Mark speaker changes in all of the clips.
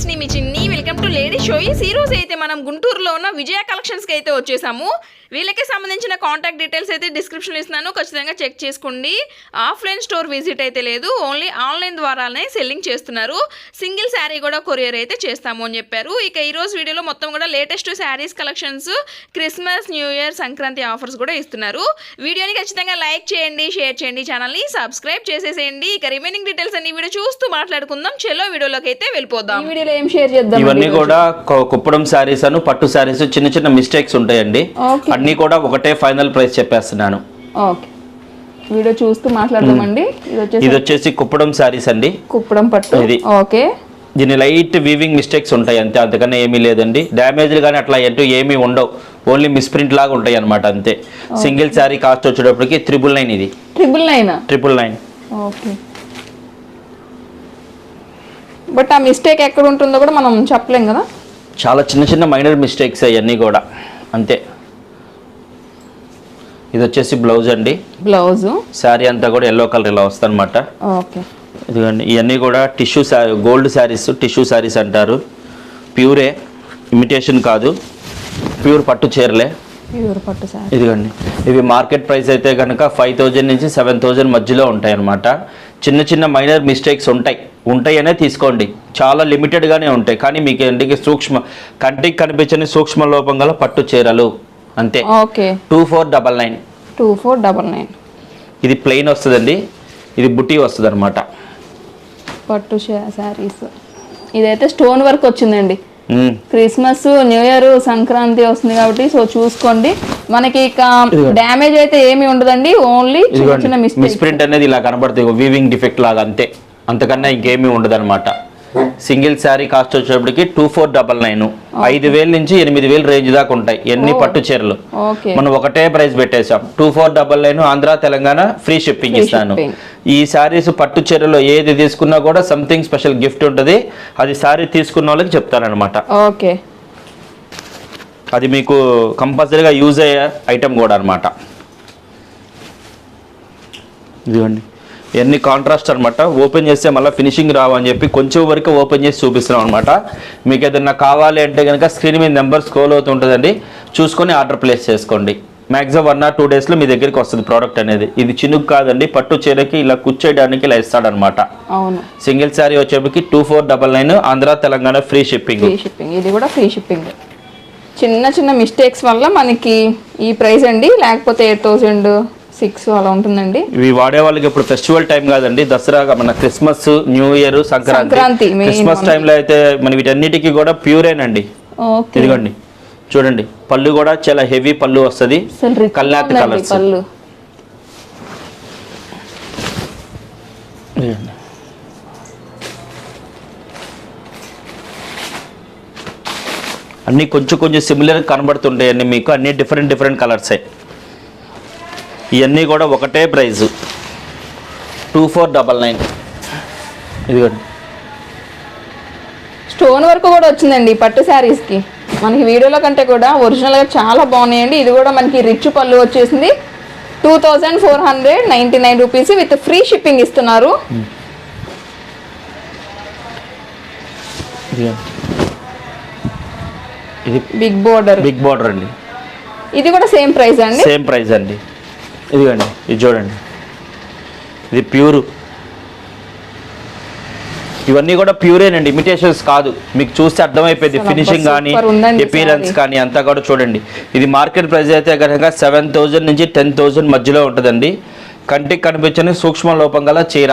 Speaker 1: Friends నేను మీ చిన్ని. Welcome to lady షోయిస్ ఈ రోజు అయితే మనం గుంటూరులో ఉన్న విజయ కలెక్షన్స్కి అయితే వచ్చేసాము. వీళ్ళకి సంబంధించిన కాంటాక్ట్ డీటెయిల్స్ అయితే డిస్క్రిప్షన్ ఇస్తున్నాను. ఖచ్చితంగా చెక్ చేసుకోండి. ఆఫ్లైన్ స్టోర్ విజిట్ అయితే లేదు. ఓన్లీ ఆన్లైన్ ద్వారానే సెల్లింగ్ చేస్తున్నారు. సింగిల్ శారీ కూడా కొరియర్ అయితే చేస్తాము అని చెప్పారు. ఇక ఈరోజు వీడియోలో మొత్తం కూడా latest saris collections Christmas new year Sankranti offers కూడా ఇస్తున్నారు. వీడియోని ఖచ్చితంగా లైక్ చేయండి షేర్ చేయండి ఛానల్ని సబ్స్క్రైబ్ చేసేసేయండి. ఇక రిమైనింగ్ డీటెయిల్స్ అన్ని వీడియో చూస్తూ మాట్లాడుకుందాం. చెలో వీడియోలోకి అయితే వెళ్ళిపోదాం.
Speaker 2: వీడియో వీడియోలో ఏం షేర్ చేద్దాం
Speaker 3: ఇవన్నీ కూడా కుప్పడం శారీస్ అను పట్టు శారీస్ చిన్న చిన్న మిస్టేక్స్ ఉంటాయండి. అన్నీ కూడా ఒకటే ఫైనల్ ప్రైస్ చెప్పేస్తున్నాను.
Speaker 2: ఓకే వీడియో చూస్తూ మాట్లాడదామండి. ఇది వచ్చేసి
Speaker 3: కుప్పడం శారీస్ అండి.
Speaker 2: కుప్పడం పట్టు.
Speaker 3: ఇది.
Speaker 2: ఓకే
Speaker 3: దీని లైట్ వీవింగ్ మిస్టేక్స్ ఉంటాయి అంతే అంతకన్నా ఏమీ లేదండి. డ్యామేజ్లు కానీ అట్లా ఎటు ఏమీ ఉండవు. ఓన్లీ మిస్ప్రింట్ లాగా ఉంటాయి అనమాట అంతే. సింగిల్ శారీ కాస్ట్ వచ్చేటప్పటికి త్రిబుల్ నైన్ ఇది.
Speaker 2: Triple nine
Speaker 3: triple nine
Speaker 2: okay but uh mistake ఎక్కడ ఉంటుందో కూడా మనం చెప్పలేం కదా?
Speaker 3: చాలా చిన్న చిన్న మైనర్ మిస్టేక్స్ అవన్నీ కూడా అంతే. ఇది వచ్చేసి బ్లౌజ్ అండి.
Speaker 2: బ్లౌజ్.
Speaker 3: శారీ అంతా కూడా ఎల్లో కలర్ ఇలా వస్తుంది
Speaker 2: ఓకే.
Speaker 3: ఇదిగోండి ఇవన్నీ కూడా tissue sari gold saris tissue saris అంటారు. ప్యూరే ఇమిటేషన్ కాదు ప్యూర్ పట్టు చీరలే.
Speaker 2: ప్యూర్ పట్టు సార్
Speaker 3: ఇదిగోండి ఇవి మార్కెట్ ప్రైస్ అయితే కనుక ఫైవ్ థౌజండ్ నుంచి సెవెన్ థౌజండ్ మధ్యలో ఉంటాయి అన్నమాట చిన్న చిన్న మైనర్ మిస్టేక్స్ ఉంటాయి. ఉంటాయనే తీసుకోండి. చాలా లిమిటెడ్గానే ఉంటాయి. కానీ మీకు ఇంటికి సూక్ష్మ కంటికి కనిపించని సూక్ష్మ లోపం గల పట్టు చీరలు. అంతే.
Speaker 2: Okay.
Speaker 3: Two four double nine
Speaker 2: two four double nine
Speaker 3: ఇది ప్లెయిన్ వస్తుందండి. ఇది బుట్టి వస్తుంది అనమాట
Speaker 2: పట్టు శారీస్ ఇదైతే స్టోన్ వర్క్ వచ్చిందండి. క్రిస్మస్ న్యూ ఇయర్ సంక్రాంతి వస్తుంది కాబట్టి సో చూసుకోండి. మనకి ఇక డ్యామేజ్ అయితే ఏమి ఉండదండి. ఓన్లీ చిన్న మిస్టేక్
Speaker 3: మిస్ప్రింట్ అనేది ఇలా కనబడుతుంది వీవింగ్ డిఫెక్ట్ లాగా అంతే. అంతకన్నా ఇంకేమీ ఉండదు అనమాట సింగిల్ శారీ కాస్ట్ వచ్చేటప్పటికి టూ ఫోర్ డబల్ నైన్. ఐదు వేల నుంచి ఎనిమిది వేలు రేంజ్ దాకా ఉంటాయి. ఎన్ని పట్టు చీరలు. మనం ఒకటే price పెట్టేశాం. Two four double nine Andhra Telangana free shipping ఇస్తాను. ఈ శారీస్ పట్టు చీరలో ఏది తీసుకున్నా కూడా సంథింగ్ స్పెషల్ గిఫ్ట్ ఉంటుంది. అది శారీ తీసుకున్న వాళ్ళకి చెప్తానమాట
Speaker 2: ఓకే.
Speaker 3: అది మీకు కంపల్సరీగా యూజ్ అయ్యే ఐటెం కూడా అనమాట ఇదిగోండి. ఇవన్నీ కాంట్రాస్ట్ అనమాట ఓపెన్ చేస్తే మళ్ళీ ఫినిషింగ్ రావని చెప్పి కొంచెం వరకు ఓపెన్ చేసి చూపిస్తున్నాం అనమాట మీకు ఏదైనా కావాలి అంటే కనుక స్క్రీన్ మీద నెంబర్ స్క్రోల్ అవుతుంటుందండి చూసుకొని ఆర్డర్ ప్లేస్ చేసుకోండి. మ్యాక్సిమం వన్ ఆర్ టూ డేస్లో మీ దగ్గరికి వస్తుంది ప్రోడక్ట్ అనేది. ఇది చినుకు కాదండి. పట్టు చీరకి ఇలా కూర్చోయడానికి ఇలా ఇస్తాడనమాట సింగిల్ శారీ వచ్చేప్పటికి two four double nine Andhra Telangana free shipping
Speaker 2: shipping ఇది కూడా ఫ్రీ షిప్పింగ్ చిన్న చిన్న మిస్టేక్స్ వల్ల మనకి ఈ ప్రైస్ అండి. లేకపోతే ఎయిట్ థౌజండ్ సిక్స్ అలా ఉంటుందండి.
Speaker 3: ఇవి వాడే వాళ్ళకి ఇప్పుడు ఫెస్టివల్ టైం కాదండి. దసరా మన Christmas new year Sankranti. Christmas. టైంలో అయితే మన వీటన్నిటికీ కూడా ప్యూరేనండి. ఇదిగోండి. చూడండి. పళ్ళు కూడా చాలా హెవీ పళ్ళు వస్తుంది.
Speaker 2: ఉందండి
Speaker 3: కలర్స్.
Speaker 2: పళ్ళు.
Speaker 3: అన్ని కొంచెం కొంచెం సిమిలర్ కనబడుతుంటాయండి మీకు. అన్ని డిఫరెంట్ డిఫరెంట్ కలర్సే ఇవన్నీ కూడా ఒకటే price two four double nine. ఇదిగోండి.
Speaker 2: స్టోన్ వర్క్ కూడా వచ్చిందండి పట్టు శారీస్కి మనకి వీడియోలో కంటే కూడా ఒరిజినల్గా చాలా బాగున్నాయండి. ఇది కూడా మనకి రిచ్ పళ్ళు వచ్చేసింది. Two thousand four hundred ninety nine rupees with free shipping ఇస్తున్నారు. బిగ్ బోర్డర్
Speaker 3: బిగ్ బార్డర్ అండి.
Speaker 2: ఇది కూడా సేమ్ ప్రైస్ అండి?
Speaker 3: సేమ్ ప్రైస్ అండి ఇదిగోండి ఇది చూడండి. ఇది ప్యూర్. ఇవన్నీ కూడా ప్యూరేనండి ఇమిటేషన్స్ కాదు. మీకు చూస్తే అర్థమైపోయింది ఫినిషింగ్ కానీ
Speaker 2: saree.
Speaker 3: కానీ అంతా కూడా చూడండి. ఇది మార్కెట్ ప్రైస్ అయితే కనుక సెవెన్ థౌజండ్ నుంచి టెన్ థౌజండ్ మధ్యలో ఉంటుందండి. కంటికి కనిపించని సూక్ష్మ లోపం గల చీర.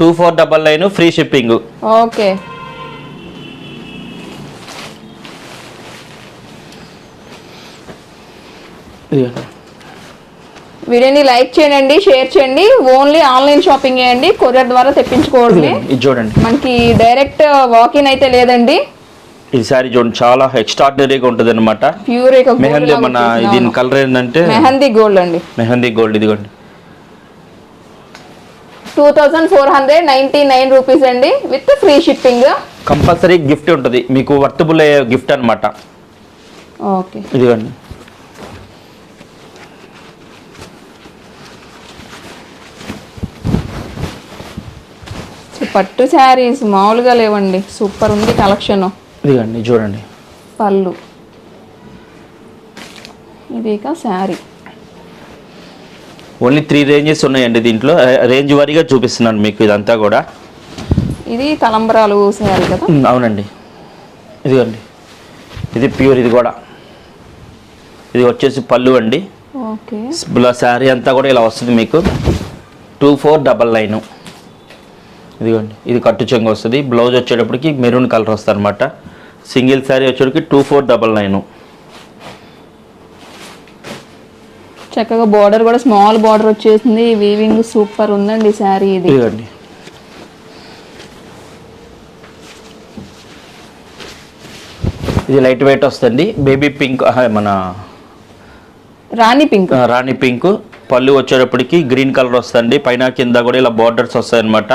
Speaker 3: Two four double nine free shipping
Speaker 2: okay. వీడియోని లైక్ చేయండి షేర్ చేయండి. ఓన్లీ ఆన్లైన్ షాపింగ్ చేయండి కొరియర్ ద్వారా తెప్పించుకోవడమే.
Speaker 3: ఇది చూడండి.
Speaker 2: మనకి డైరెక్ట్ వాకిన్ అయితే లేదండి.
Speaker 3: ఈ సారీ చూడండి చాలా ఎక్స్ట్రాడినరీగా ఉంటుంది అనమాట
Speaker 2: ప్యూర్
Speaker 3: మెహందీ మన దీని కలర్ ఏంటంటే?
Speaker 2: మెహందీ గోల్డ్ అండి.
Speaker 3: మెహందీ గోల్డ్ ఇదిగోండి.
Speaker 2: Two thousand four hundred ninety nine rupees అండి. With free shipping
Speaker 3: compulsory gift ఉంటుంది. మీకు వర్తబుల్ గిఫ్ట్ అనమాట
Speaker 2: ఓకే
Speaker 3: ఇదిగోండి.
Speaker 2: పట్టు శారీస్ మామూలుగా లేవండి. సూపర్ ఉంది కలెక్షన్.
Speaker 3: ఇదిగండి చూడండి.
Speaker 2: పళ్ళు. ఇది ఇక శారీ.
Speaker 3: ఓన్లీ త్రీ రేంజెస్ ఉన్నాయండి దీంట్లో. రేంజ్ వారీగా చూపిస్తున్నాను మీకు ఇదంతా కూడా.
Speaker 2: ఇది తలంబరాలు శారీ కదా?
Speaker 3: అవునండి. ఇదిగోండి. ఇది ప్యూర్ ఇది కూడా. ఇది వచ్చేసి పళ్ళు అండి.
Speaker 2: ఓకే.
Speaker 3: శారీ అంతా కూడా ఇలా వస్తుంది మీకు. Two four double nine. ఇదిగోండి ఇది కట్టు చెంగు వస్తుంది. బ్లౌజ్ వచ్చేటప్పటికి మెరూన్ కలర్ వస్తుంది అనమాట సింగిల్ శారీ వచ్చేటప్పటికి టూ ఫోర్ డబల్ నైన్
Speaker 2: చక్కగా బార్డర్ కూడా స్మాల్ బార్డర్ వచ్చేసింది. వీవింగ్ సూపర్ ఉందండి శారీ ఇది.
Speaker 3: ఇదిగోండి. ఇది లైట్ వెయిట్ వస్తుంది. బేబీ పింక్ మన
Speaker 2: రాణి పింక్
Speaker 3: రాణి పింక్ పళ్ళు వచ్చేటప్పటికి గ్రీన్ కలర్ వస్తుంది. పైన కింద కూడా ఇలా బార్డర్స్ వస్తాయి అనమాట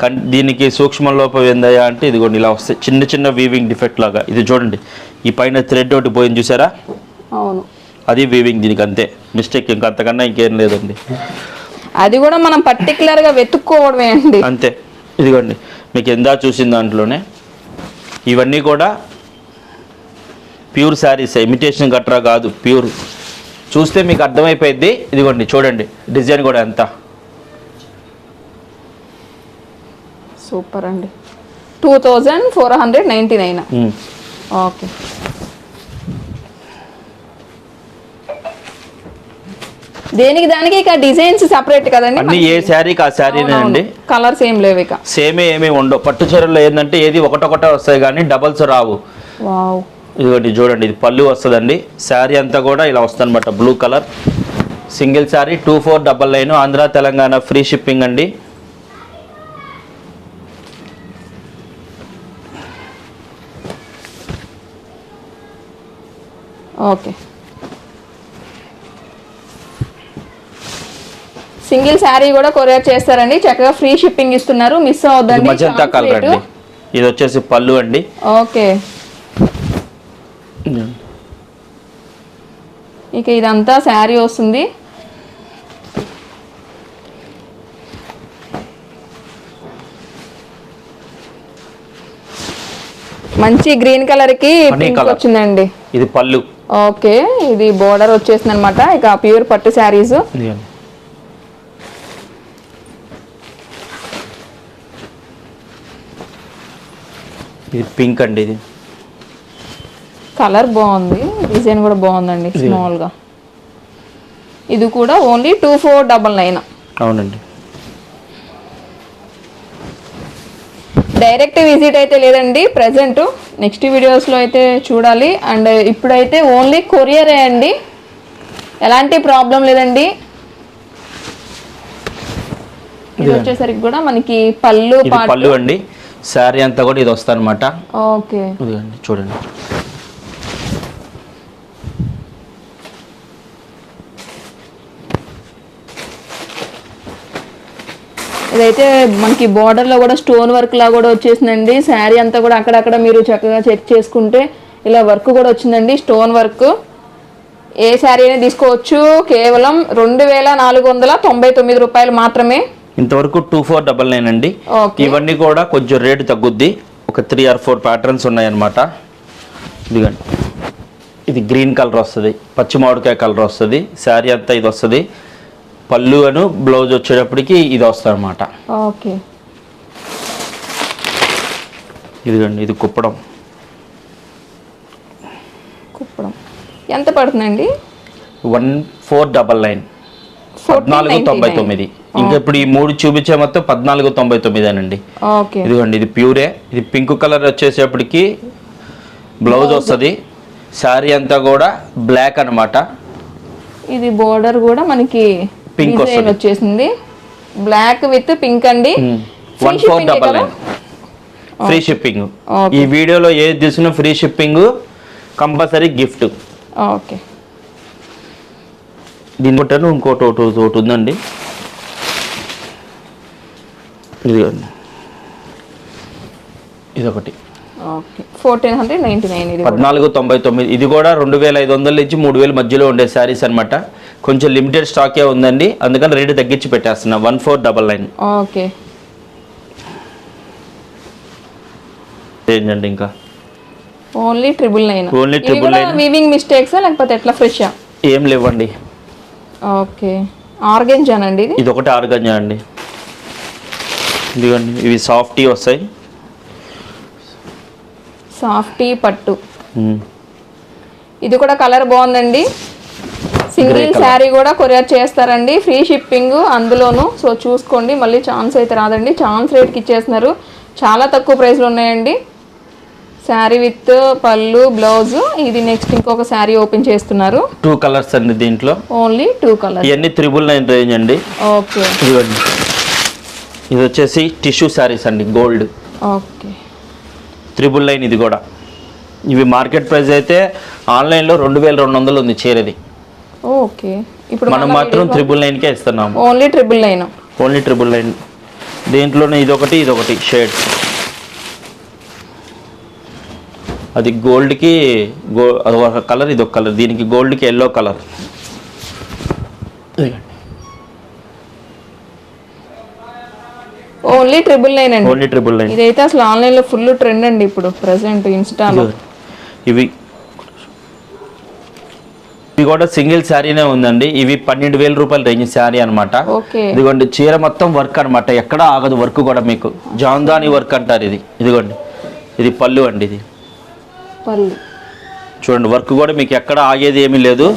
Speaker 3: కన్ దీనికి సూక్ష్మ లోపం ఏందయ్యా అంటే ఇదిగోండి ఇలా వస్తాయి చిన్న చిన్న వీవింగ్ డిఫెక్ట్ లాగా. ఇది చూడండి ఈ పైన థ్రెడ్ ఒకటి పోయింది చూసారా?
Speaker 2: అవును.
Speaker 3: అది వీవింగ్ దీనికి అంతే. మిస్టేక్ ఇంకా అంతకన్నా ఇంకేం లేదండి.
Speaker 2: అది కూడా మనం పర్టికులర్గా వెతుక్కోవడమే అండి.
Speaker 3: అంతే. ఇదిగోండి మీకు ఎందా చూసిన దాంట్లోనే ఇవన్నీ కూడా ప్యూర్ శారీస్ ఇమిటేషన్ గట్రా కాదు ప్యూర్ చూస్తే మీకు అర్థమైపోయింది ఇదిగోండి చూడండి డిజైన్ కూడా ఎంత.
Speaker 2: సూపర్ అండి. Two thousand four hundred ninety nine. Okay. దేనికి దానికి ఇక డిజైన్స్ సపరేట్ కదండి.
Speaker 3: అన్ని ఏ శారీకి ఆ శారీనే అండి.
Speaker 2: కలర్స్ ఏం లేవు ఇక.
Speaker 3: సేమే ఏమీ ఉండవు. పట్టు చీరల్లో ఏంటంటే ఏది ఒకటొకటే వస్తాయి కానీ డబల్స్ రావు.
Speaker 2: వావ్.
Speaker 3: ఇదిగోండి చూడండి ఇది పళ్ళు వస్తుందండి. శారీ అంతా కూడా ఇలా వస్తుంది అనమాట blue colour single sari two four double nine Andhra Telangana free shipping అండి.
Speaker 2: ఓకే. సింగిల్ శారీ కూడా కొరియర్ చేస్తారండి. చక్కగా ఫ్రీ షిప్పింగ్ ఇస్తున్నారు. మిస్ అవద్దండి.
Speaker 3: మజంతా కలర్ అండి ఇది వచ్చేసి పళ్ళు అండి.
Speaker 2: ఓకే. ఇక ఇదంతా శారీ వస్తుంది. మంచి గ్రీన్ కలర్. కి. వచ్చిందండి.
Speaker 3: ఇది పళ్ళు.
Speaker 2: ఓకే ఇది బోర్డర్ వచ్చేసింది అనమాట ఇక ప్యూర్ పట్టు శారీస్.
Speaker 3: ఇది పింక్ అండి ఇది.
Speaker 2: కలర్ బాగుంది డిజైన్ కూడా బాగుందండి స్మాల్గా. ఇది కూడా only two four double nine
Speaker 3: అవునండి.
Speaker 2: డైరెక్ట్ విజిట్ అయితే లేదండి ప్రజెంట్ నెక్స్ట్ వీడియోస్లో అయితే చూడాలి. అండ్ ఇప్పుడైతే ఓన్లీ కొరియరే అండి. ఎలాంటి ప్రాబ్లం లేదండి. ఇది వచ్చేసరికి కూడా మనకి పళ్ళు
Speaker 3: పళ్ళు అండి. శారీ అంతా కూడా ఇది వస్తుంది అనమాట
Speaker 2: ఓకే
Speaker 3: చూడండి.
Speaker 2: ఇదైతే మనకి border లో కూడా స్టోన్ వర్క్ లా కూడా వచ్చేసిందండి. శారీ అంతా కూడా అక్కడక్కడ మీరు చక్కగా చెక్ చేసుకుంటే ఇలా వర్క్ కూడా వచ్చిందండి స్టోన్ వర్క్ ఏ శారీ అయినా తీసుకోవచ్చు. కేవలం రెండు వేల నాలుగు వందల తొంభై తొమ్మిది రూపాయలు మాత్రమే.
Speaker 3: ఇంతవరకు టూ ఫోర్ డబల్ నైన్ అండి. ఇవన్నీ కూడా కొంచెం రేటు తగ్గుద్ది. ఒక త్రీ ఆర్ ఫోర్ ప్యాటర్న్స్ ఉన్నాయన్నమాట. ఇదిగోండి. ఇది గ్రీన్ కలర్ వస్తుంది. పచ్చి మామిడికాయ కలర్ వస్తుంది. శారీ అంతా ఇది వస్తుంది. పళ్ళు అను బ్లౌజ్ వచ్చేటప్పటికి ఇది వస్తుంది అనమాట
Speaker 2: ఓకే.
Speaker 3: ఇదిగోండి ఇది కుప్పడం.
Speaker 2: కుప్పడం. ఎంత పడుతుందండి?
Speaker 3: One four double nine. పద్నాలుగు తొంభై తొమ్మిది. ఇంకా ఇప్పుడు ఈ మూడు చూపించే మొత్తం పద్నాలుగు తొంభై తొమ్మిదేనండి
Speaker 2: ఓకే.
Speaker 3: ఇదిగోండి ఇది ప్యూరే. ఇది పింక్ కలర్ వచ్చేసేపటికి బ్లౌజ్ వస్తుంది. శారీ అంతా కూడా బ్లాక్ అన్నమాట.
Speaker 2: ఇది బోర్డర్ కూడా మనకి డిజైన్
Speaker 3: వస్తుంది.
Speaker 2: వచ్చేసింది. బ్లాక్ విత్ పింక్ అండి.
Speaker 3: One four double? Nine free shipping. ఈ వీడియోలో ఏది తీసుకున్నా free shipping compulsory gift
Speaker 2: okay
Speaker 3: దీని కొట్టాను ఇంకోటి ఒకటి ఒకటి ఉందండి. ఇదిగోండి. ఇదొకటి.
Speaker 2: Okay fourteen hundred ninety nine.
Speaker 3: పద్నాలుగు తొంభై తొమ్మిది. ఇది కూడా రెండు వేల ఐదు వందల నుంచి మూడు వేల మధ్యలో ఉండే శారీస్ అనమాట కొంచెం లిమిటెడ్ స్టాకే ఉందండి. అందుకని రేటు తగ్గించి పెట్టేస్తున్నా. One four double nine.
Speaker 2: Okay.
Speaker 3: ఏంటండి ఇంకా?
Speaker 2: Only triple nine.
Speaker 3: Only triple nine.
Speaker 2: Weaving mistakes లేకపోతే ఎట్లా ఫ్రెష్
Speaker 3: ఏం లేవండి.
Speaker 2: ఓకే. ఆర్గెంజానండి ఇది
Speaker 3: ఇది? ఒకటి ఆరుగంజా అండి. ఇదిగోండి ఇవి సాఫ్టీ వస్తాయి.
Speaker 2: సాఫ్టీ పట్టు. ఇది కూడా కలర్ బాగుందండి. సింగిల్. శారీ కూడా కొరియర్ చేస్తారండి. ఫ్రీ షిప్పింగ్ అందులోను. సో చూసుకోండి. మళ్ళీ ఛాన్స్ అయితే రాదండి. ఛాన్స్ రేట్కి ఇచ్చేస్తున్నారు. చాలా తక్కువ ప్రైస్లో ఉన్నాయండి. శారీ విత్ పళ్ళు బ్లౌజ్ ఇది నెక్స్ట్ ఇంకొక శారీ ఓపెన్ చేస్తున్నారు.
Speaker 3: టూ కలర్స్ అండి దీంట్లో.
Speaker 2: ఓన్లీ టూ కలర్
Speaker 3: ఇవన్నీ త్రిబుల్ నైన్ రేంజ్ అండి.
Speaker 2: ఓకే
Speaker 3: ఇదిగోండి. ఇది వచ్చేసి టిష్యూ శారీస్ అండి. గోల్డ్
Speaker 2: ఓకే
Speaker 3: త్రిబుల్ నైన్ ఇది కూడా. ఇవి మార్కెట్ ప్రైస్ అయితే ఆన్లైన్లో రెండు వేల రెండు వందలు ఉంది చీరది.
Speaker 2: ఓకే. ఇప్పుడు
Speaker 3: మనం మాత్రం త్రిబుల్ నైన్కే ఇస్తున్నాము
Speaker 2: only triple nine
Speaker 3: only triple nine దీంట్లోనే ఇదొకటి ఇదొకటి షేడ్స్. అది గోల్డ్కి గో అదొక కలర్ ఇదొక కలర్. దీనికి గోల్డ్కి yellow colour.
Speaker 2: Only triple nine అండి.
Speaker 3: ఓన్లీ ట్రిపుల్ నైన్
Speaker 2: ఇదైతే అసలు ఆన్లైన్లో ఫుల్ ట్రెండ్ అండి ఇప్పుడు ప్రెసెంట్ ఇన్స్టాలో.
Speaker 3: ఇవి ఇవి కూడా సింగిల్ శారీనే ఉందండి. ఇవి పన్నెండు వేల రూపాయల రేంజ్ శారీ అనమాట
Speaker 2: ఓకే.
Speaker 3: ఇదిగోండి చీర మొత్తం వర్క్ అనమాట ఎక్కడ ఆగదు వర్క్ కూడా మీకు. జాందాని వర్క్ అంటారు ఇది. ఇదిగోండి ఇది పళ్ళు అండి ఇది. చూడండి వర్క్ కూడా మీకు ఎక్కడ ఆగేది ఏమీ లేదు.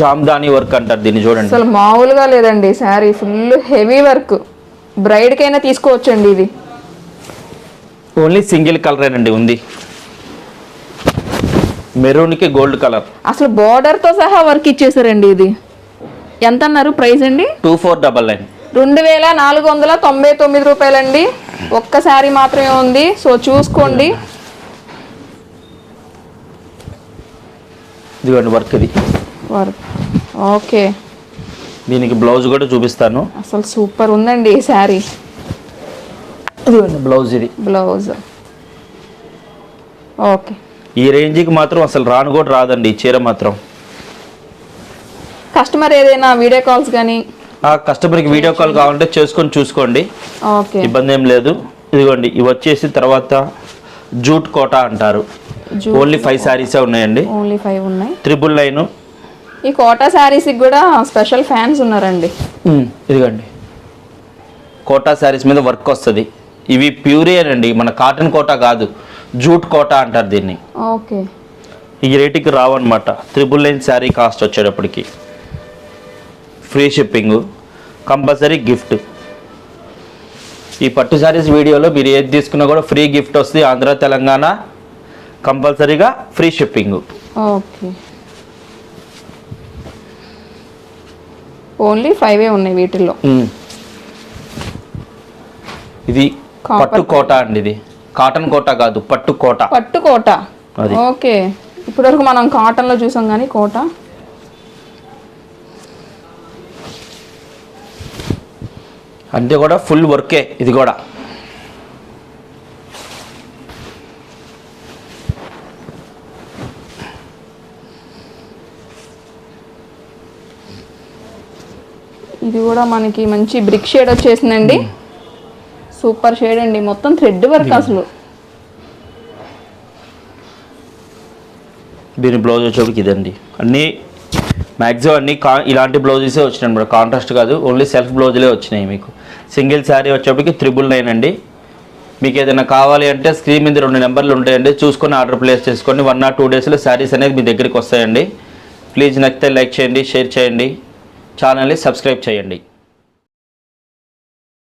Speaker 3: జామ్దాని వర్క్ అంటారు దీన్ని చూడండి.
Speaker 2: అసలు మామూలుగా లేదండి శారీ. Full heavy work. బ్రైడ్కైనా తీసుకోవచ్చండి ఇది.
Speaker 3: ఓన్లీ సింగిల్ కలరేనండి ఉంది. మెరూన్కి గోల్డ్ కలర్.
Speaker 2: అసలు border తో సహా వర్క్ ఇచ్చేసారండి ఇది. ఎంత అన్నారు ప్రైస్ అండి?
Speaker 3: Two four double nine.
Speaker 2: రెండు వేల నాలుగు వందల తొంభై తొమ్మిది రూపాయలండి. ఒక్క శారీ మాత్రమే ఉంది. సో చూసుకోండి.
Speaker 3: ఇదిగోండి వర్క్ ఇది.
Speaker 2: వర్క్. ఓకే.
Speaker 3: దీనికి బ్లౌజ్ కూడా చూపిస్తాను.
Speaker 2: అసలు సూపర్ ఉందండి ఈ శారీ.
Speaker 3: ఇదిగోండి బ్లౌజ్ ఇది.
Speaker 2: బ్లౌజ్. ఓకే.
Speaker 3: ఈ రేంజ్కి మాత్రం అసలు రాను కూడా రాదండి ఈ చీర మాత్రం.
Speaker 2: కస్టమర్ ఏదైనా వీడియో కాల్స్ కానీ
Speaker 3: ఆ కస్టమర్కి వీడియో కాల్ కావాలంటే చేసుకొని చూసుకోండి.
Speaker 2: ఓకే.
Speaker 3: ఇబ్బంది ఏం లేదు. ఇదిగోండి ఇవి వచ్చేసి తర్వాత జూట్ కోటా అంటారు. ఓన్లీ ఫైవ్ శారీసే ఉన్నాయండి.
Speaker 2: ఓన్లీ ఫైవ్ ఉన్నాయి.
Speaker 3: Triple nine.
Speaker 2: ఈ కోటా శారీస్కి కూడా స్పెషల్ ఫ్యాన్స్ ఉన్నారండి.
Speaker 3: ఇదిగోండి. కోటా శారీస్ మీద వర్క్ వస్తుంది. ఇవి ప్యూరే అండి మన కాటన్ కోటా కాదు. జూట్ కోటా అంటారు దీన్ని.
Speaker 2: ఓకే.
Speaker 3: ఈ రేటుకి రావన్నమాట. త్రిబుల్ నైన్ శారీ కాస్ట్ వచ్చేటప్పటికి. Free shipping. Compulsory gift. ఈ పట్టు శారీస్ వీడియోలో మీరు ఏది తీసుకున్నా కూడా ఫ్రీ గిఫ్ట్ వస్తుంది. Andhra Telangana compulsory free shipping.
Speaker 2: Okay. Only ఫైవే ఉన్నాయి వీటిల్లో.
Speaker 3: ఇది
Speaker 2: Copper
Speaker 3: పట్టు కోట అండి ఇది. కాటన్ కోట కాదు పట్టు కోట.
Speaker 2: పట్టు కోట. ఓకే. ఇప్పటివరకు మనం కాటన్లో చూసాం కానీ కోట.
Speaker 3: అంటే కూడా ఫుల్ వర్కే ఇది కూడా.
Speaker 2: ఇది కూడా మనకి మంచి బ్రిక్ షేడ్ వచ్చేసిందండి. సూపర్ షేడ్ అండి. మొత్తం థ్రెడ్ వర్క్ అసలు.
Speaker 3: దీని బ్లౌజ్ వచ్చేప్పటికి ఇదండి. అన్నీ మ్యాక్సిమం అన్నీ కా ఇలాంటి బ్లౌజెసే వచ్చినాయి అనమాట. కాంట్రాస్ట్ కాదు ఓన్లీ సెల్ఫ్ బ్లౌజులే వచ్చినాయి మీకు. సింగిల్ శారీ వచ్చేప్పటికి త్రిబుల్ నైన్ అండి. మీకు ఏదైనా కావాలి అంటే స్క్రీన్ మీద రెండు నెంబర్లు ఉంటాయండి. చూసుకొని ఆర్డర్ ప్లేస్ చేసుకోండి. వన్ ఆర్ టూ డేస్లో శారీస్ అనేది మీ దగ్గరికి వస్తాయండి. ప్లీజ్ నచ్చితే లైక్ చేయండి షేర్ చేయండి. ఛానల్ని సబ్స్క్రైబ్ చేయండి.